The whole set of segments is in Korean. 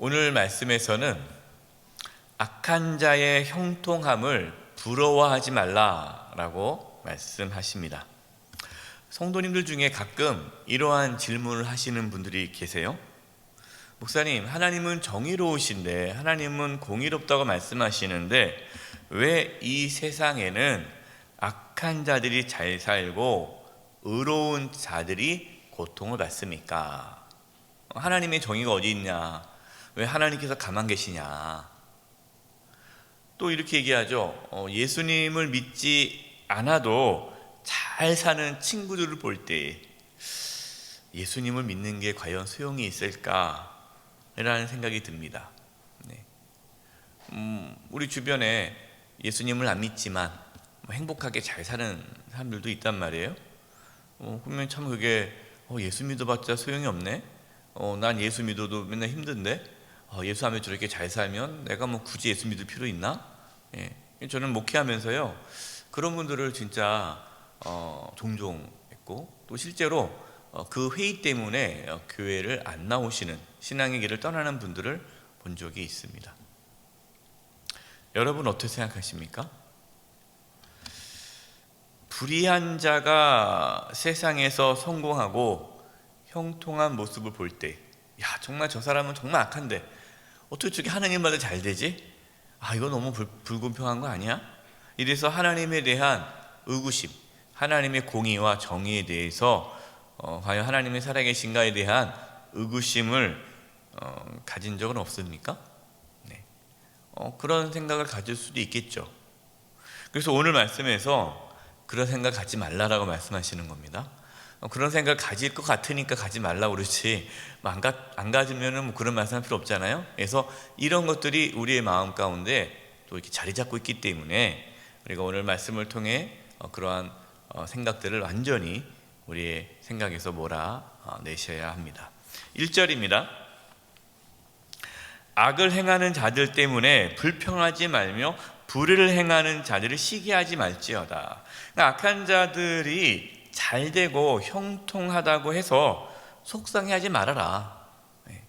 오늘 말씀에서는 악한 자의 형통함을 부러워하지 말라라고 말씀하십니다. 성도님들 중에 가끔 이러한 질문을 하시는 분들이 계세요. 목사님, 하나님은 정의로우신데, 하나님은 공의롭다고 말씀하시는데, 왜 이 세상에는 악한 자들이 잘 살고, 의로운 자들이 고통을 받습니까? 하나님의 정의가 어디 있냐? 왜 하나님께서 가만 계시냐? 또 이렇게 얘기하죠. 어, 예수님을 믿지 않아도 잘 사는 친구들을 볼 때 예수님을 믿는 게 과연 소용이 있을까? 라는 생각이 듭니다. 네. 음, 우리 주변에 예수님을 안 믿지만 뭐 행복하게 잘 사는 사람들도 있단 말이에요. 어, 그러면 참 그게 어, 예수 믿어봤자 소용이 없네. 어, 난 예수 믿어도 맨날 힘든데 어, 예수 하면 저렇게 잘 살면 내가 뭐 굳이 예수 믿을 필요 있나? 예. 저는 목회하면서요 그런 분들을 진짜 어, 종종 했고 또 실제로 어, 그 회의 때문에 어, 교회를 안 나오시는 신앙의 길을 떠나는 분들을 본 적이 있습니다. 여러분 어떻게 생각하십니까? 불의한 자가 세상에서 성공하고 형통한 모습을 볼 때, 야 정말 저 사람은 정말 악한데 어떻게 저게 하나님마다 잘 되지? 아 이거 너무 불, 불공평한 거 아니야? 이래서 하나님에 대한 의구심, 하나님의 공의와 정의에 대해서 어, 과연 하나님의 살아계신가에 대한 의구심을 어, 가진 적은 없습니까? 네. 어, 그런 생각을 가질 수도 있겠죠. 그래서 오늘 말씀에서 그런 생각 갖지 말라라고 말씀하시는 겁니다. 어, 그런 생각을 가질 것 같으니까 가지 말라 그렇지 뭐안, 가, 안 가지면은 뭐 그런 말씀 할 필요 없잖아요. 그래서 이런 것들이 우리의 마음 가운데 또 이렇게 자리 잡고 있기 때문에 우리가 오늘 말씀을 통해 어, 그러한 어, 생각들을 완전히 우리의 생각에서 몰아내셔야 합니다. 1절입니다. 악을 행하는 자들 때문에 불평하지 말며 불의를 행하는 자들을 시기하지 말지어다. 그러니까 악한 자들이 잘 되고 형통하다고 해서 속상해하지 말아라. 네.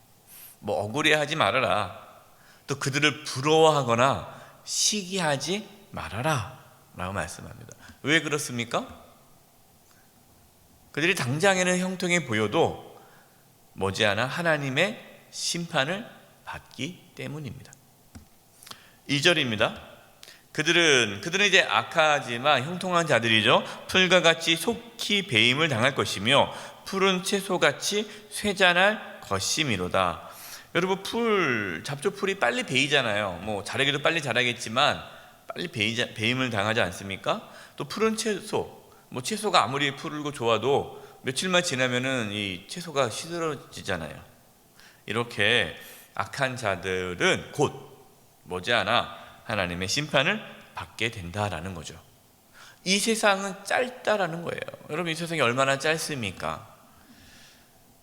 뭐 억울해하지 말아라. 또 그들을 부러워하거나 시기하지 말아라.라고 말씀합니다. 왜 그렇습니까? 그들이 당장에는 형통해 보여도 머지않아 하나님의 심판을 받기 때문입니다. 2절입니다. 그들은 그들은 이제 악하지만 형통한 자들이죠. 풀과 같이 속히 배임을 당할 것이며 푸른 채소같이 쇠잔할 것이미로다. 여러분 풀 잡초풀이 빨리 베이잖아요. 뭐 자라기도 빨리 자라겠지만 빨리 베이자, 배임을 당하지 않습니까? 또 푸른 채소 뭐 채소가 아무리 푸르고 좋아도 며칠만 지나면은 이 채소가 시들어지잖아요. 이렇게 악한 자들은 곧 머지않아 하나님의 심판을 받게 된다라는 거죠. 이 세상은 짧다라는 거예요. 여러분 이 세상이 얼마나 짧습니까?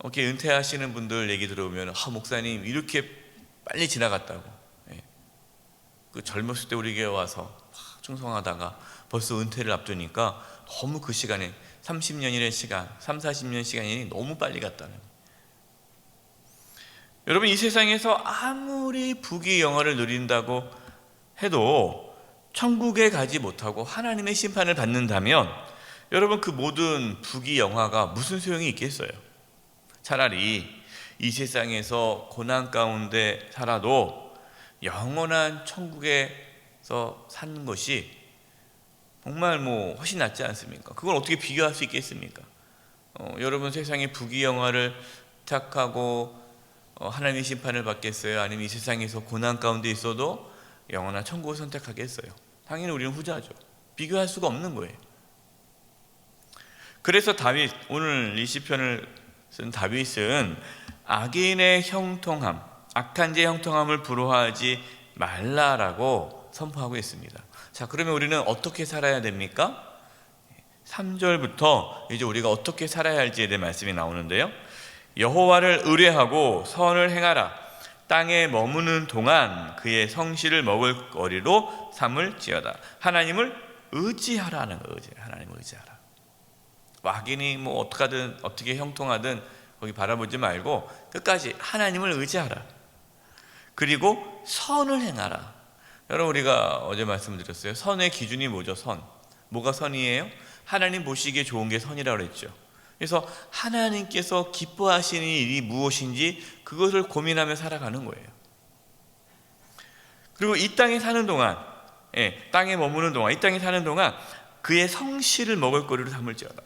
이렇게 은퇴하시는 분들 얘기 들어보면 아 목사님 이렇게 빨리 지나갔다고. 예. 그 젊었을 때 우리 교회 와서 충성하다가 벌써 은퇴를 앞두니까 너무 그 시간에 30년이라는 시간, 3, 40년 시간이 너무 빨리 갔다는. 여러분 이 세상에서 아무리 부귀 영화를 누린다고 해도 천국에 가지 못하고 하나님의 심판을 받는다면 여러분 그 모든 부귀 영화가 무슨 소용이 있겠어요? 차라리 이 세상에서 고난 가운데 살아도 영원한 천국에서 사는 것이 정말 뭐 훨씬 낫지 않습니까? 그걸 어떻게 비교할 수 있겠습니까? 어, 여러분 세상의 부귀 영화를 택하고 어, 하나님의 심판을 받겠어요? 아니면 이 세상에서 고난 가운데 있어도 영원한 천국을 선택하겠어요? 당연히 우리는 후자죠. 비교할 수가 없는 거예요. 그래서 다윗 오늘 이 시편을 쓴 다윗은 악인의 형통함, 악한 자의 형통함을 부러워하지 말라라고 선포하고 있습니다. 자, 그러면 우리는 어떻게 살아야 됩니까? 3절부터 이제 우리가 어떻게 살아야 할지에 대한 말씀이 나오는데요. 여호와를 의뢰하고 선을 행하라. 땅에 머무는 동안 그의 성실을 먹을 거리로 삼을지어다. 하나님을 의지하라는 거 의지. 하나님을 의지하라. 악인이 뭐 어떻게든 어떻게 형통하든 거기 바라보지 말고 끝까지 하나님을 의지하라. 그리고 선을 행하라. 여러분 우리가 어제 말씀드렸어요. 선의 기준이 뭐죠? 선. 뭐가 선이에요? 하나님 보시기에 좋은 게 선이라고 그랬죠. 그래서 하나님께서 기뻐하시는 일이 무엇인지 그것을 고민하며 살아가는 거예요. 그리고 이 땅에 사는 동안, 예, 땅에 머무는 동안, 이 땅에 사는 동안 그의 성실을 먹을 거리로 삼을지어다.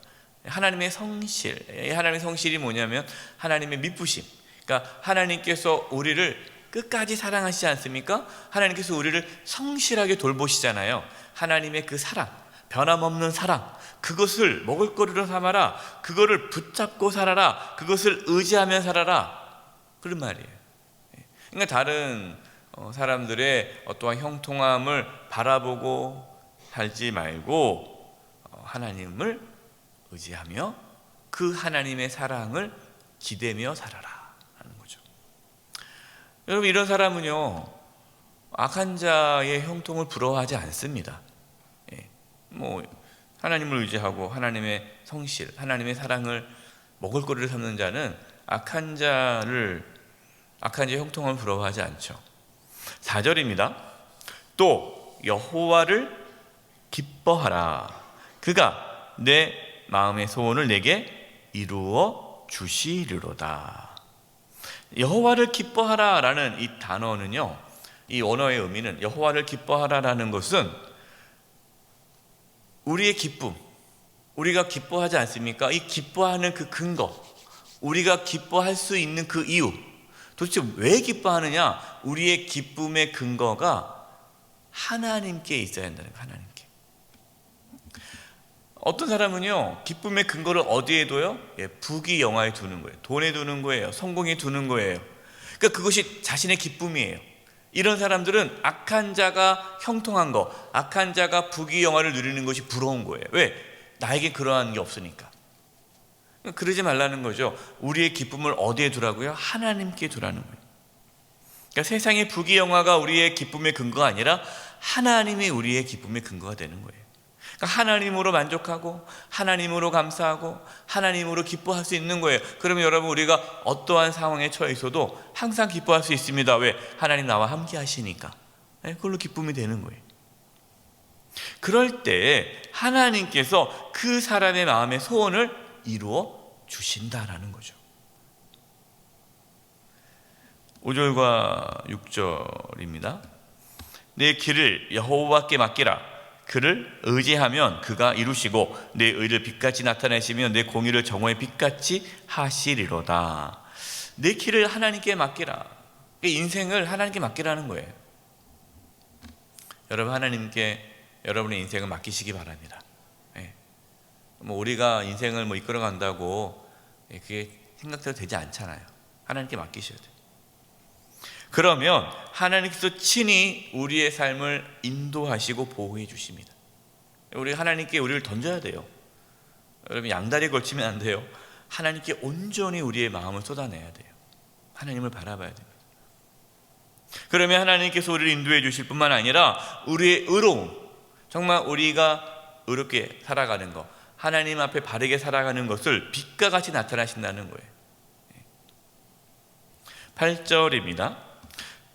하나님의 성실, 예, 하나님의 성실이 뭐냐면 하나님의 미쁘심. 그러니까 하나님께서 우리를 끝까지 사랑하시지 않습니까? 하나님께서 우리를 성실하게 돌보시잖아요. 하나님의 그 사랑, 변함없는 사랑, 그것을 먹을 거리로 삼아라. 그거를 붙잡고 살아라. 그것을 의지하며 살아라. 그런 말이에요. 예. 그러니까 다른 어, 사람들의 어떠한 형통함을 바라보고 살지 말고 어, 하나님을 의지하며 그 하나님의 사랑을 기대며 살아라 하는 거죠. 여러분 이런 사람은요 악한 자의 형통을 부러워하지 않습니다. 예, 뭐 하나님을 의지하고 하나님의 성실, 하나님의 사랑을 먹을 거리를 삼는 자는 악한 자를 악한 자의 형통함을 부러워하지 않죠. 4절입니다. 또 여호와를 기뻐하라. 그가 내 마음의 소원을 내게 이루어 주시리로다. 여호와를 기뻐하라라는 이 단어는요. 이 언어의 의미는 여호와를 기뻐하라라는 것은 우리의 기쁨, 우리가 기뻐하지 않습니까? 이 기뻐하는 그 근거, 우리가 기뻐할 수 있는 그 이유, 도대체 왜 기뻐하느냐? 우리의 기쁨의 근거가 하나님께 있어야 한다는 거예요. 하나님께. 어떤 사람은요, 기쁨의 근거를 어디에 둬요? 예, 부귀 영화에 두는 거예요. 돈에 두는 거예요. 성공에 두는 거예요. 그러니까 그것이 자신의 기쁨이에요. 이런 사람들은 악한 자가 형통한 거, 악한 자가 부귀 영화를 누리는 것이 부러운 거예요. 왜? 나에게 그러한 게 없으니까. 그러지 말라는 거죠. 우리의 기쁨을 어디에 두라고요? 하나님께 두라는 거예요. 그러니까 세상의 부귀 영화가 우리의 기쁨의 근거가 아니라 하나님이 우리의 기쁨의 근거가 되는 거예요. 그러니까 하나님으로 만족하고 하나님으로 감사하고 하나님으로 기뻐할 수 있는 거예요. 그러면 여러분 우리가 어떠한 상황에 처해 있어도 항상 기뻐할 수 있습니다. 왜? 하나님 나와 함께 하시니까. 네, 그걸로 기쁨이 되는 거예요. 그럴 때 하나님께서 그 사람의 마음의 소원을 이루어 주신다라는 거죠. 5절과 6절입니다. 내 길을 여호와께 맡기라. 그를 의지하면 그가 이루시고 내 의를 빛같이 나타내시며 내 공의를 정오의 빛같이 하시리로다. 내 길을 하나님께 맡기라. 인생을 하나님께 맡기라는 거예요. 여러분 하나님께 여러분의 인생을 맡기시기 바랍니다. 예. 뭐 우리가 인생을 뭐 이끌어 간다고 예, 그게 생각대로 되지 않잖아요. 하나님께 맡기셔야 돼요. 그러면 하나님께서 친히 우리의 삶을 인도하시고 보호해 주십니다. 우리 하나님께 우리를 던져야 돼요. 여러분 양다리 걸치면 안 돼요. 하나님께 온전히 우리의 마음을 쏟아내야 돼요. 하나님을 바라봐야 됩니다. 그러면 하나님께서 우리를 인도해 주실 뿐만 아니라 우리의 의로움, 정말 우리가 의롭게 살아가는 것, 하나님 앞에 바르게 살아가는 것을 빛과 같이 나타나신다는 거예요. 8절입니다.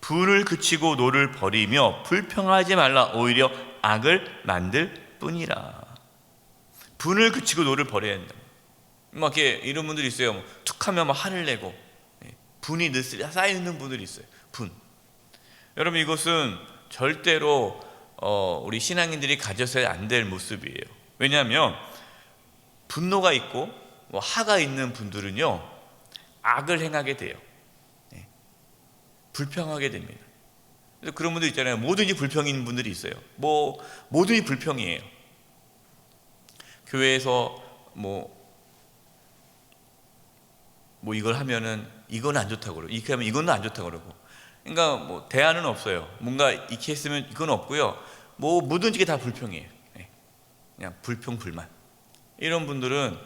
불을 그치고 노를 버리며 불평하지 말라 오히려 악을 만들 뿐이라. 분을 그치고 노를 버려야 한다. 막 이런 분들이 있어요. 뭐 툭하면 막 화를 내고 예, 분이 늘 쌓여 있는 분들이 있어요. 분. 여러분 이것은 절대로 어, 우리 신앙인들이 가져서야 안 될 모습이에요. 왜냐하면 분노가 있고 뭐 화가 있는 분들은요 악을 행하게 돼요. 불평하게 됩니다. 그런 분들 있잖아요. 뭐든지 불평인 분들이 있어요. 뭐 뭐든지 불평이에요. 교회에서 뭐뭐 뭐 이걸 하면은 이건 안 좋다고 그러고 이렇게 하면 이건 안 좋다고 그러고 그러니까 뭐 대안은 없어요. 뭔가 이렇게 했으면 이건 없고요. 뭐 뭐든지 다 불평이에요. 네. 그냥 불평 불만. 이런 분들은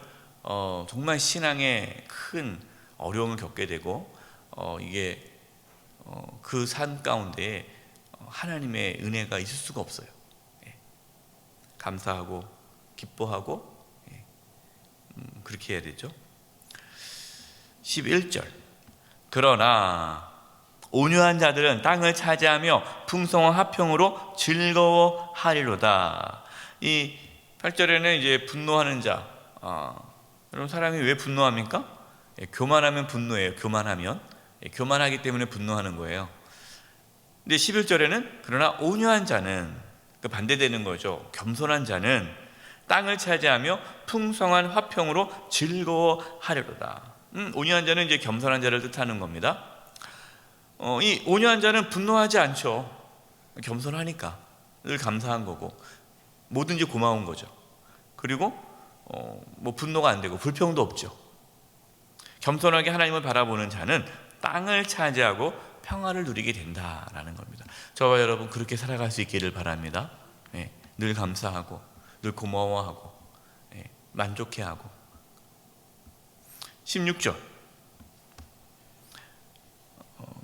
어, 정말 신앙에 큰 어려움을 겪게 되고 어, 이게 어, 그삶 가운데 어, 하나님의 은혜가 있을 수가 없어요. 예. 감사하고 기뻐하고 예. 음, 그렇게 해야 되죠. 11절. 그러나 온유한 자들은 땅을 차지하며 풍성한 화평으로 즐거워하리로다. 이 8절에는 이제 분노하는 자. 아, 여러분 사람이 왜 분노합니까? 예, 교만하면 분노해요. 교만하면 예, 교만하기 때문에 분노하는 거예요. 근데 11절에는 그러나 온유한 자는 그 반대되는 거죠. 겸손한 자는 땅을 차지하며 풍성한 화평으로 즐거워하리로다. 음, 온유한 자는 이제 겸손한 자를 뜻하는 겁니다. 어, 이 온유한 자는 분노하지 않죠. 겸손하니까 늘 감사한 거고 뭐든지 고마운 거죠. 그리고 어, 뭐 분노가 안 되고 불평도 없죠. 겸손하게 하나님을 바라보는 자는 땅을 차지하고 평화를 누리게 된다라는 겁니다. 저와 여러분 그렇게 살아갈 수 있기를 바랍니다. 예, 늘 감사하고 늘 고마워하고 예, 만족해하고 16절 어,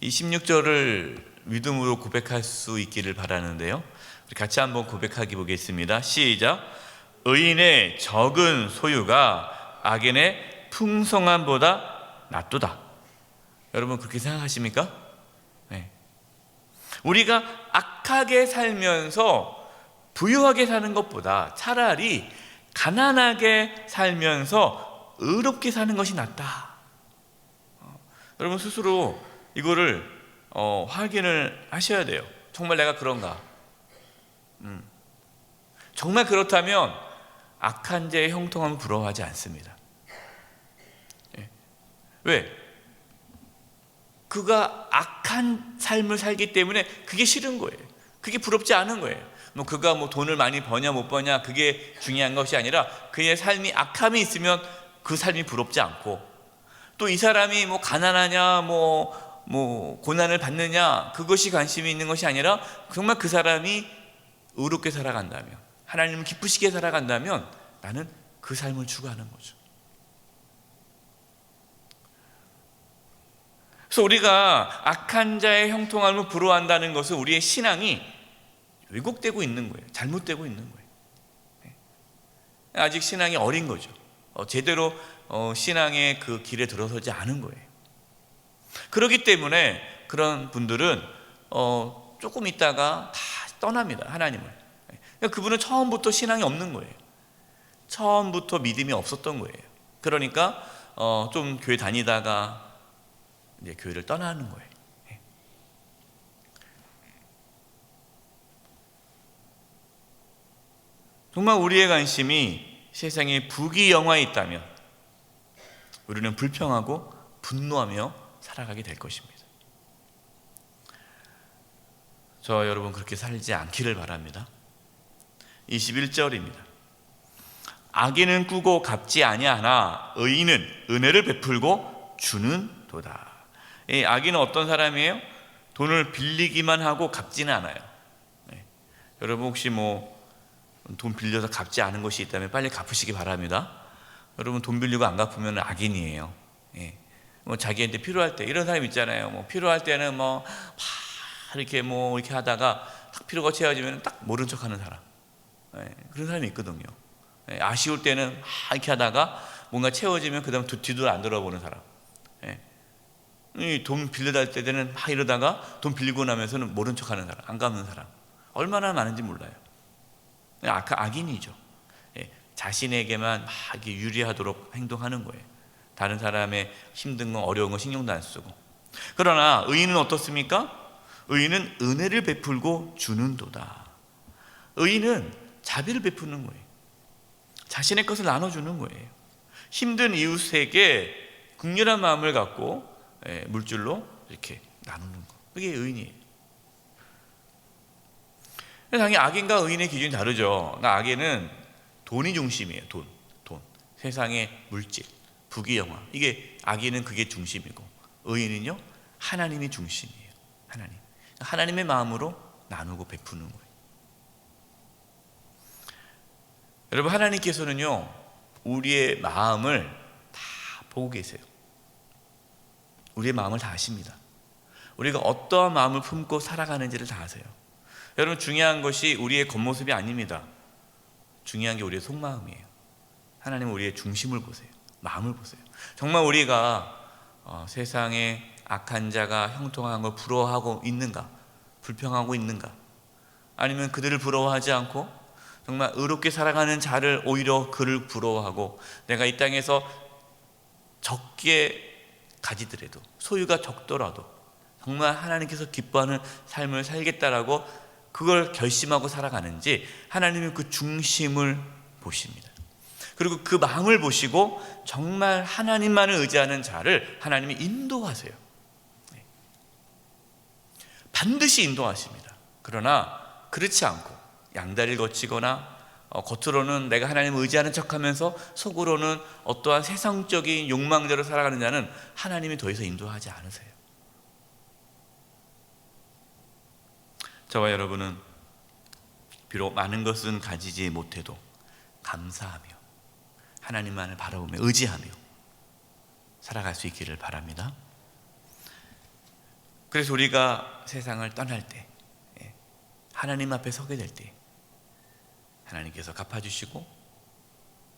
이 16절을 믿음으로 고백할 수 있기를 바라는데요. 같이 한번 고백하기 보겠습니다. 시작. 의인의 적은 소유가 악인의 풍성함보다 낫도다. 여러분 그렇게 생각하십니까? 네. 우리가 악하게 살면서 부유하게 사는 것보다 차라리 가난하게 살면서 의롭게 사는 것이 낫다. 어, 여러분 스스로 이거를 어, 확인을 하셔야 돼요. 정말 내가 그런가? 음. 정말 그렇다면 악한 자의 형통함을 부러워하지 않습니다. 예. 왜? 그가 악한 삶을 살기 때문에 그게 싫은 거예요. 그게 부럽지 않은 거예요. 뭐 그가 뭐 돈을 많이 버냐 못 버냐 그게 중요한 것이 아니라 그의 삶이 악함이 있으면 그 삶이 부럽지 않고 또 이 사람이 뭐 가난하냐 뭐뭐 고난을 받느냐 그것이 관심이 있는 것이 아니라 정말 그 사람이 의롭게 살아간다면 하나님을 기쁘시게 살아간다면 나는 그 삶을 추구하는 거죠. 그래서 우리가 악한 자의 형통함을 부러워한다는 것은 우리의 신앙이 왜곡되고 있는 거예요. 잘못되고 있는 거예요. 네. 아직 신앙이 어린 거죠. 어, 제대로 어, 신앙의 그 길에 들어서지 않은 거예요. 그렇기 때문에 그런 분들은 어, 조금 있다가 다 떠납니다. 하나님을. 그러니까 그분은 처음부터 신앙이 없는 거예요. 처음부터 믿음이 없었던 거예요. 그러니까 어, 좀 교회 다니다가 이제 교회를 떠나는 거예요. 예. 정말 우리의 관심이 세상에 부귀영화에 있다면 우리는 불평하고 분노하며 살아가게 될 것입니다. 저 여러분 그렇게 살지 않기를 바랍니다. 21절입니다. 악인은 꾸고 갚지 아니하나 의인은 은혜를 베풀고 주는 도다. 이 악인은 어떤 사람이에요? 돈을 빌리기만 하고 갚지는 않아요. 네. 여러분 혹시 뭐 돈 빌려서 갚지 않은 것이 있다면 빨리 갚으시기 바랍니다. 여러분 돈 빌리고 안 갚으면 악인이에요. 예. 뭐 자기한테 필요할 때 이런 사람 있잖아요. 뭐 필요할 때는 뭐 이렇게 뭐 이렇게 하다가 딱 필요가 채워지면 딱 모른 척하는 사람. 예. 그런 사람이 있거든요. 예. 아쉬울 때는 막 이렇게 하다가 뭔가 채워지면 그다음 뒤도 안 돌아보는 사람. 예. 돈 빌려달 때는 막 이러다가 돈 빌리고 나면서는 모른 척하는 사람, 안 갚는 사람. 얼마나 많은지 몰라요. 악, 악인이죠. 예, 자신에게만 막 유리하도록 행동하는 거예요. 다른 사람의 힘든 거 어려운 거 신경도 안 쓰고. 그러나 의인은 어떻습니까? 의인은 은혜를 베풀고 주는도다. 의인은 자비를 베푸는 거예요. 자신의 것을 나눠주는 거예요. 힘든 이웃에게 극렬한 마음을 갖고 예, 물질로 이렇게 나누는 거. 그게 의인이에요. 당연히 악인과 의인의 기준이 다르죠. 그러니까 악인은 돈이 중심이에요. 돈, 돈. 세상의 물질, 부귀영화. 이게 악인은 그게 중심이고 의인은요 하나님이 중심이에요. 하나님. 하나님의 마음으로 나누고 베푸는 거예요. 여러분 하나님께서는요 우리의 마음을 다 보고 계세요. 우리의 마음을 다 아십니다. 우리가 어떠한 마음을 품고 살아가는지를 다 아세요. 여러분 중요한 것이 우리의 겉모습이 아닙니다. 중요한 게 우리의 속마음이에요. 하나님은 우리의 중심을 보세요. 마음을 보세요. 정말 우리가 어, 세상에 악한 자가 형통한 걸 부러워하고 있는가? 불평하고 있는가? 아니면 그들을 부러워하지 않고 정말 의롭게 살아가는 자를 오히려 그를 부러워하고 내가 이 땅에서 적게 가지더라도 소유가 적더라도 정말 하나님께서 기뻐하는 삶을 살겠다라고 그걸 결심하고 살아가는지 하나님은 그 중심을 보십니다. 그리고 그 마음을 보시고 정말 하나님만을 의지하는 자를 하나님이 인도하세요. 네. 반드시 인도하십니다. 그러나 그렇지 않고 양다리를 거치거나 어, 겉으로는 내가 하나님을 의지하는 척하면서 속으로는 어떠한 세상적인 욕망대로 살아가는 자는 하나님이 더 이상 인도하지 않으세요. 저와 여러분은 비록 많은 것은 가지지 못해도 감사하며 하나님만을 바라보며 의지하며 살아갈 수 있기를 바랍니다. 그래서 우리가 세상을 떠날 때 예, 하나님 앞에 서게 될 때 하나님께서 갚아주시고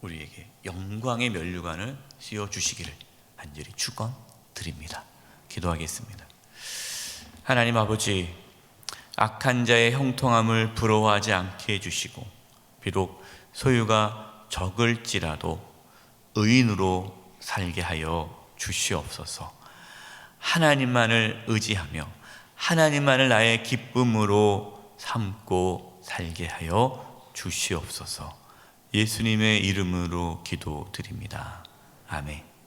우리에게 영광의 면류관을 씌워 주시기를 간절히 축원드립니다. 기도하겠습니다. 하나님 아버지 악한 자의 형통함을 부러워하지 않게 해주시고 비록 소유가 적을지라도 의인으로 살게 하여 주시옵소서. 하나님만을 의지하며 하나님만을 나의 기쁨으로 삼고 살게 하여 주시옵소서. 예수님의 이름으로 기도드립니다. 아멘.